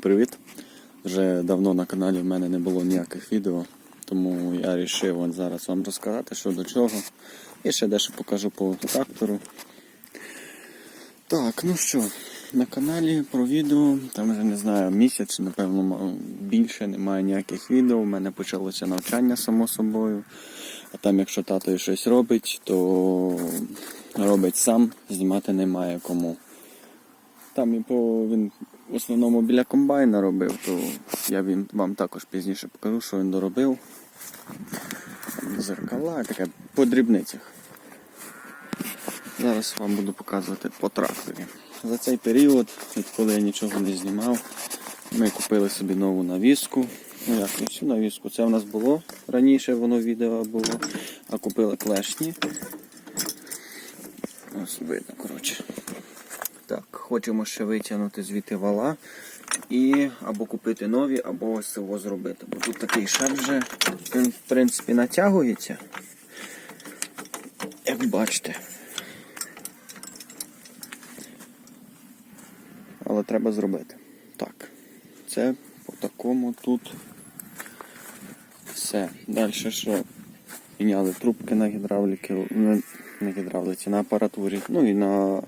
Привіт! Вже давно на каналі в мене не було ніяких відео, тому я вирішив зараз вам розказати, що до чого. І ще дещо покажу по трактору. Так, ну що, на каналі про відео, там вже не знаю, місяць, напевно, більше немає ніяких відео. У мене почалося навчання само собою. А там, якщо тато щось робить, то робить сам, знімати немає кому. Там і по він в основному біля комбайна робив, то я вам також пізніше покажу, що він доробив. Зеркала, таке по дрібницях. Зараз вам буду показувати по тракторі. За цей період, відколи я нічого не знімав, ми купили собі нову навіску. Ну як не всю навіску. Це в нас було раніше, воно відео було, а купили клешні. Ось видно, коротше. Так, хочемо ще витягнути звідти вала і або купити нові, або ось цього зробити. Бо тут такий шар вже, він в принципі натягується. Як бачите. Але треба зробити. Так, це по такому тут все. Далі що? Міняли трубки на гідравліки, на, на гідравлиці, на апаратурі. Ну і на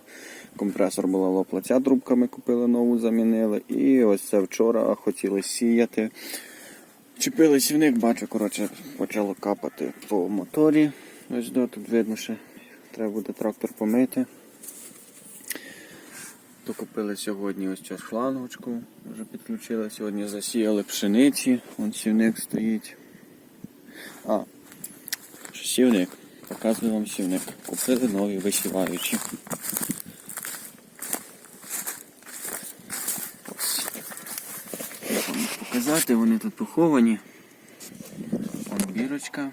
компресор була лопла. Ця трубка ми купили нову, замінили. І ось це вчора хотіли сіяти. Чіпили сівник, бачу, коротше, почало капати по моторі. Ось до тут видно, що треба буде трактор помити. То купили сьогодні ось цю шлангочку, вже підключили. Сьогодні засіяли пшениці, вон сівник стоїть. А, сівник. Показую вам сівник. Купили нові висіваючі. Ось. Як вам їх показати, вони тут поховані. Вон бірочка.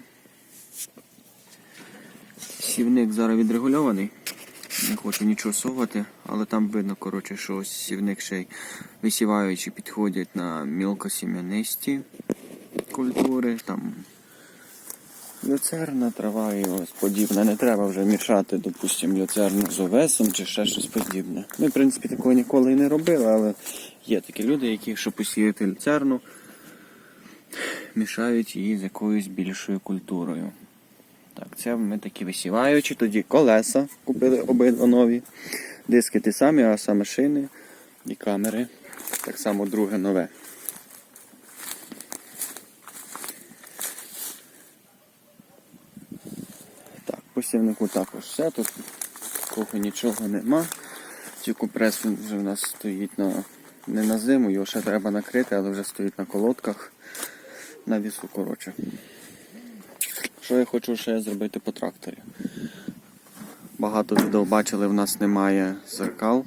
Сівник зараз відрегульований. Не хочу нічого совати, але там видно, коротше, що ось сівник ще й висіваючи підходять на мілкосім'янисті культури. Там люцерна трава і ось подібне. Не треба вже мішати, допустимо, люцерну з овесом чи ще щось подібне. Ми, в принципі, такого ніколи і не робили, але є такі люди, які, щоб посіяти люцерну, мішають її з якоюсь більшою культурою. Так, це ми такі висіваючі, тоді колеса купили обидва нові. Диски ті самі, а саме шини і камери. Так само друге нове. Так, по також все, тут такого нічого нема. Компрес він вже в нас стоїть на, не на зиму, його ще треба накрити, але вже стоїть на колодках на вісу, коротше. Що я хочу ще зробити по тракторі? Багато відео бачили, в нас немає зеркал.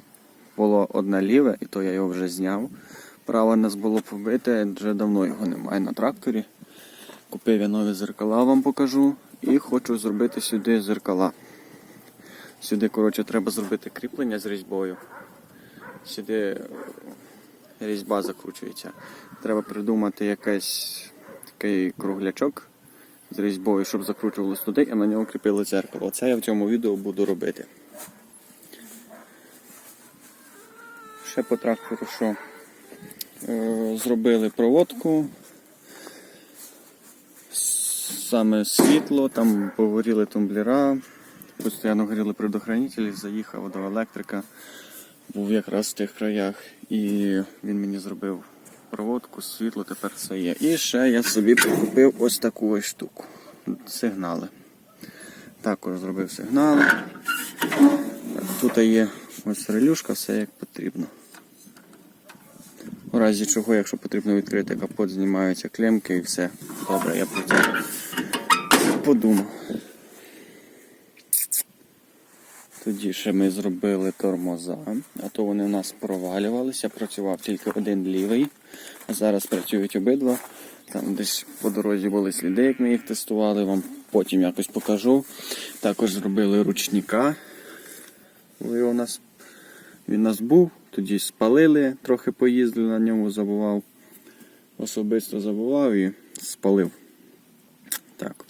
Було одне ліве, і то я його вже зняв. Праве нас було побите, вже давно його немає на тракторі. Купив я нові зеркала, вам покажу. І хочу зробити сюди зеркала. Сюди, коротше, треба зробити кріплення з різьбою. Сюди різьба закручується. Треба придумати якийсь такий круглячок з різьбою, щоб закручувалось туди і на нього кріпили дзеркало. Це я в цьому відео буду робити. Ще по що? Е, зробили проводку. Саме світло, там погоріли тумблера, постійно горіли предохранителі, заїхав до електрика, був якраз в тих краях, і він мені зробив проводку, світло тепер все є. І ще я собі прикупив ось таку ось штуку. Сигнали. Також зробив сигнали. Тут є ось релюшка, все як потрібно. У разі чого, якщо потрібно відкрити капот, знімаються клемки і все. Добре, я про це подумав. Тоді ще ми зробили тормоза, а то вони у нас провалювалися, працював тільки один лівий, а зараз працюють обидва. Там десь по дорозі були сліди, як ми їх тестували, вам потім якось покажу. Також зробили ручника. Ви у нас, він у нас був, тоді спалили, трохи поїздили на ньому, забував. Особисто забував і спалив. Так.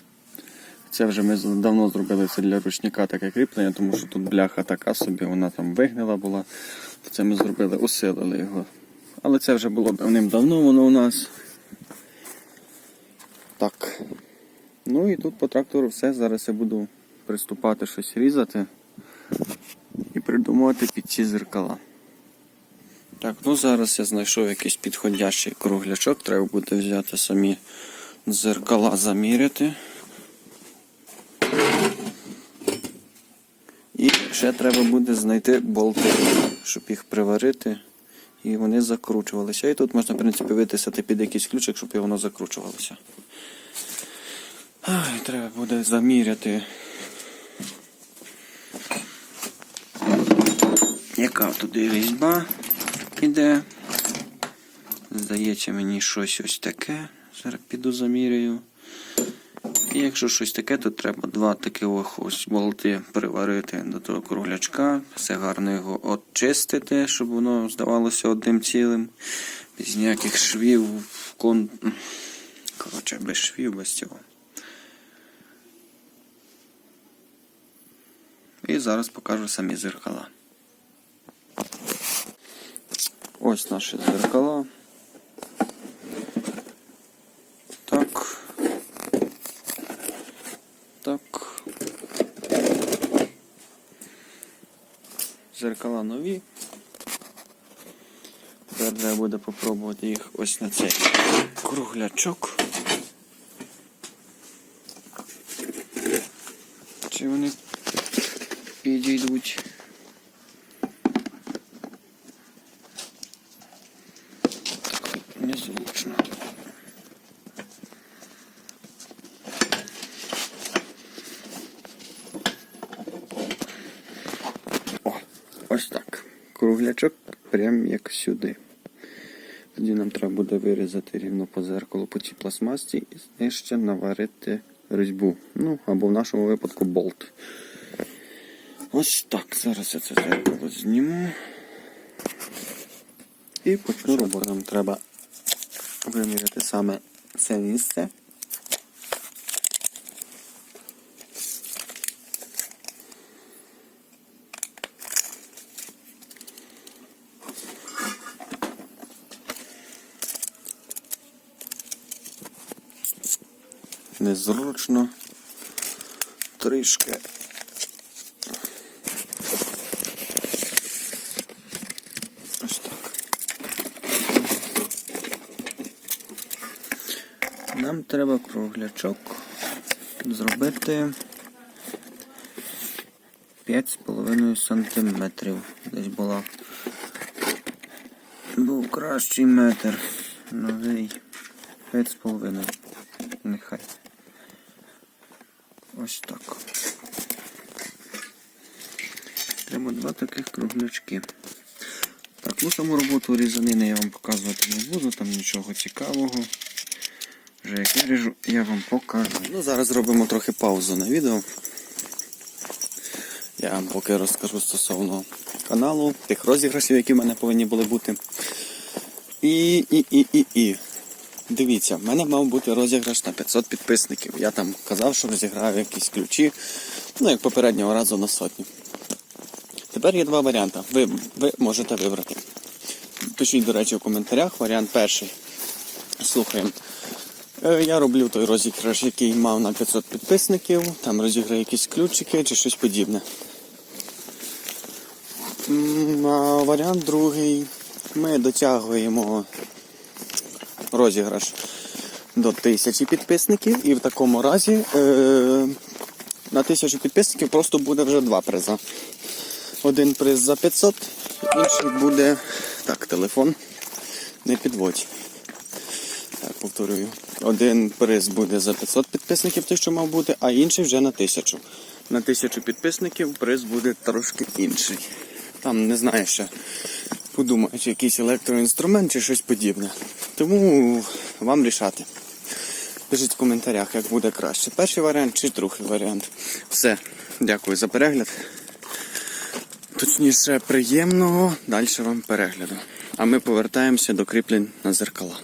Це вже ми давно зробили це для ручника таке кріплення, тому що тут бляха така собі, вона там вигнила була. Це ми зробили, усилили його. Але це вже було давним-давно воно у нас. Так. Ну і тут по трактору все. Зараз я буду приступати щось різати і придумувати під ці зеркала. Так, ну зараз я знайшов якийсь підходящий круглячок. Треба буде взяти самі дзеркала заміряти. І ще треба буде знайти болти, щоб їх приварити. І вони закручувалися. І тут можна, в принципі, витисати під якийсь ключик, щоб воно закручувалося. Ай, треба буде заміряти. Яка туди різьба іде? Здається, мені щось ось таке. Зараз піду заміряю. І якщо щось таке, то треба два такі ось болти приварити до того круглячка. Все гарно його очистити, щоб воно здавалося одним цілим. Без ніяких швів, кон... Коротше, без швів, без цього. І зараз покажу самі зеркала. Ось наші зеркала. Так. Так. Зеркала нові. Тепер треба буде попробувати їх ось на цей круглячок. Чи вони підійдуть? Незручно. О, ось так. Круглячок прям як сюди. Тоді нам треба буде вирізати рівно по зеркалу по цій пластмасці і ще наварити різьбу. Ну, або в нашому випадку болт. Ось так. Зараз я це зеркало зніму. І почну роботу. Нам треба виміряти саме це місце. Незручно. Трішки. Ось так. Нам треба круглячок зробити 5,5 сантиметрів. Десь була. Був кращий метр. Новий 5,5. Нехай. Ось так. Треба два таких круглячки. Так, ну саму роботу різанини я вам показувати не буду, там нічого цікавого. Вже як виріжу, я вам покажу. Ну, зараз зробимо трохи паузу на відео. Я вам поки розкажу стосовно каналу, тих розіграшів, які в мене повинні були бути. І, і, і, і, і. Дивіться, в мене мав бути розіграш на 500 підписників. Я там казав, що розіграю якісь ключі, ну як попереднього разу на сотню. Тепер є два варіанти. Ви, ви можете вибрати. Пишіть, до речі, в коментарях. Варіант перший. Слухаємо. Е, Я роблю той розіграш, який мав на 500 підписників, там розіграю якісь ключики чи щось подібне. А варіант другий. Ми дотягуємо розіграш до 1000 підписників, і в такому разі е, на 1000 підписників просто буде вже два приза. Один приз за 500, інший буде. Так, телефон. Не підводь. Так, повторюю. Один приз буде за 500 підписників, той, що мав бути, а інший вже на 1000. На 1000 підписників приз буде трошки інший. Там не знаю ще. Подумаю, чи якийсь електроінструмент чи щось подібне. Тому вам рішати. Пишіть в коментарях, як буде краще. Перший варіант чи другий варіант. Все. Дякую за перегляд. Точніше, приємного далі вам перегляду. А ми повертаємося до кріплень на зеркала.